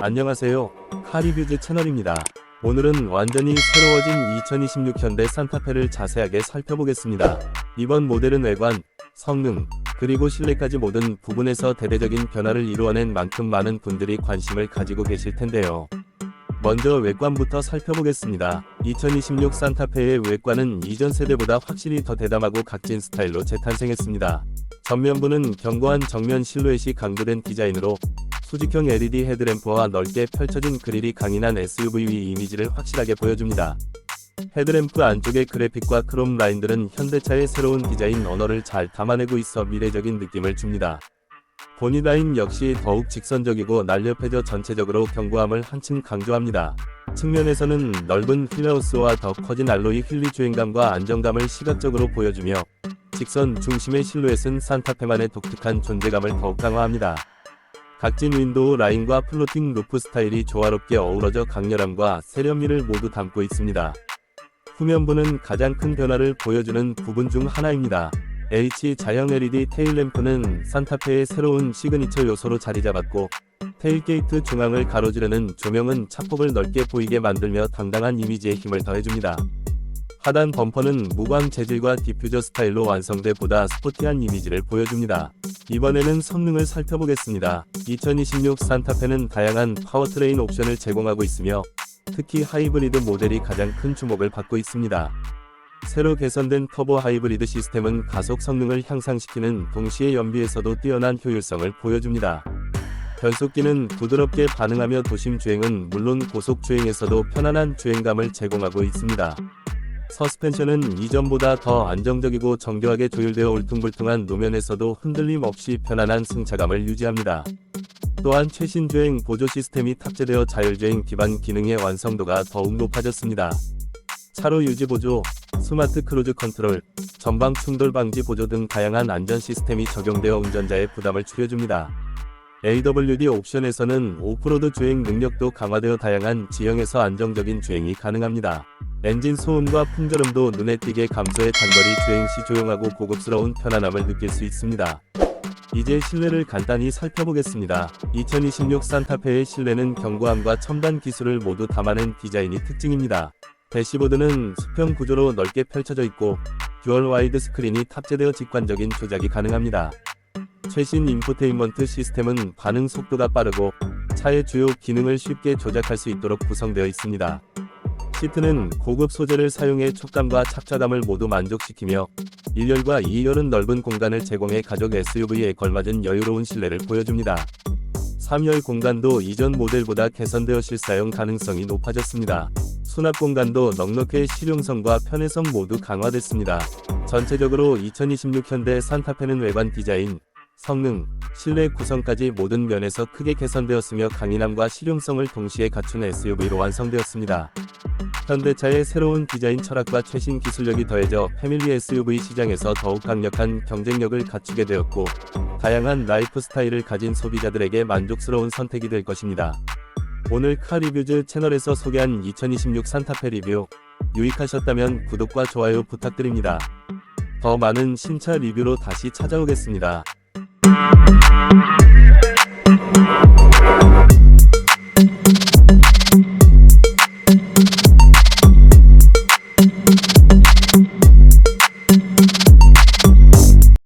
안녕하세요. 카리뷰즈 채널입니다. 오늘은 완전히 새로워진 2026 현대 산타페를 자세하게 살펴보겠습니다. 이번 모델은 외관, 성능, 그리고 실내까지 모든 부분에서 대대적인 변화를 이루어낸 만큼 많은 분들이 관심을 가지고 계실 텐데요. 먼저 외관부터 살펴보겠습니다. 2026 산타페의 외관은 이전 세대보다 확실히 더 대담하고 각진 스타일로 재탄생했습니다. 전면부는 견고한 정면 실루엣이 강조된 디자인으로 수직형 LED 헤드램프와 넓게 펼쳐진 그릴이 강인한 SUV 이미지를 확실하게 보여줍니다. 헤드램프 안쪽의 그래픽과 크롬 라인들은 현대차의 새로운 디자인 언어를 잘 담아내고 있어 미래적인 느낌을 줍니다. 보니 라인 역시 더욱 직선적이고 날렵해져 전체적으로 견고함을 한층 강조합니다. 측면에서는 넓은 휠하우스와 더 커진 알로이 휠리 주행감과 안정감을 시각적으로 보여주며 직선 중심의 실루엣은 산타페만의 독특한 존재감을 더욱 강화합니다. 각진 윈도우 라인과 플로팅 루프 스타일이 조화롭게 어우러져 강렬함과 세련미를 모두 담고 있습니다. 후면부는 가장 큰 변화를 보여주는 부분 중 하나입니다. H 자형 LED 테일 램프는 산타페의 새로운 시그니처 요소로 자리 잡았고 테일 게이트 중앙을 가로지르는 조명은 차폭을 넓게 보이게 만들며 당당한 이미지에 힘을 더해줍니다. 하단 범퍼는 무광 재질과 디퓨저 스타일로 완성돼 보다 스포티한 이미지를 보여줍니다. 이번에는 성능을 살펴보겠습니다. 2026 산타페는 다양한 파워트레인 옵션을 제공하고 있으며 특히 하이브리드 모델이 가장 큰 주목을 받고 있습니다. 새로 개선된 터보 하이브리드 시스템은 가속 성능을 향상시키는 동시에 연비에서도 뛰어난 효율성을 보여줍니다. 변속기는 부드럽게 반응하며 도심 주행은 물론 고속 주행에서도 편안한 주행감을 제공하고 있습니다. 서스펜션은 이전보다 더 안정적이고 정교하게 조율되어 울퉁불퉁한 노면에서도 흔들림 없이 편안한 승차감을 유지합니다. 또한 최신 주행 보조 시스템이 탑재되어 자율주행 기반 기능의 완성도가 더욱 높아졌습니다. 차로 유지 보조, 스마트 크루즈 컨트롤, 전방 충돌 방지 보조 등 다양한 안전 시스템이 적용되어 운전자의 부담을 줄여줍니다. AWD 옵션에서는 오프로드 주행 능력도 강화되어 다양한 지형에서 안정적인 주행이 가능합니다. 엔진 소음과 풍절음도 눈에 띄게 감소해 단거리 주행 시 조용하고 고급스러운 편안함을 느낄 수 있습니다. 이제 실내를 간단히 살펴보겠습니다. 2026 산타페의 실내는 견고함과 첨단 기술을 모두 담아낸 디자인이 특징입니다. 대시보드는 수평 구조로 넓게 펼쳐져 있고 듀얼 와이드 스크린이 탑재되어 직관적인 조작이 가능합니다. 최신 인포테인먼트 시스템은 반응 속도가 빠르고 차의 주요 기능을 쉽게 조작할 수 있도록 구성되어 있습니다. 시트는 고급 소재를 사용해 촉감과 착좌감을 모두 만족시키며 1열과 2열은 넓은 공간을 제공해 가족 SUV에 걸맞은 여유로운 실내를 보여줍니다. 3열 공간도 이전 모델보다 개선되어 실사용 가능성이 높아졌습니다. 수납 공간도 넉넉해 실용성과 편의성 모두 강화됐습니다. 전체적으로 2026 현대 산타페는 외관 디자인, 성능, 실내 구성까지 모든 면에서 크게 개선되었으며 강인함과 실용성을 동시에 갖춘 SUV로 완성되었습니다. 현대차의 새로운 디자인 철학과 최신 기술력이 더해져 패밀리 SUV 시장에서 더욱 강력한 경쟁력을 갖추게 되었고, 다양한 라이프 스타일을 가진 소비자들에게 만족스러운 선택이 될 것입니다. 오늘 카리뷰즈 채널에서 소개한 2026 산타페 리뷰, 유익하셨다면 구독과 좋아요 부탁드립니다. 더 많은 신차 리뷰로 다시 찾아오겠습니다.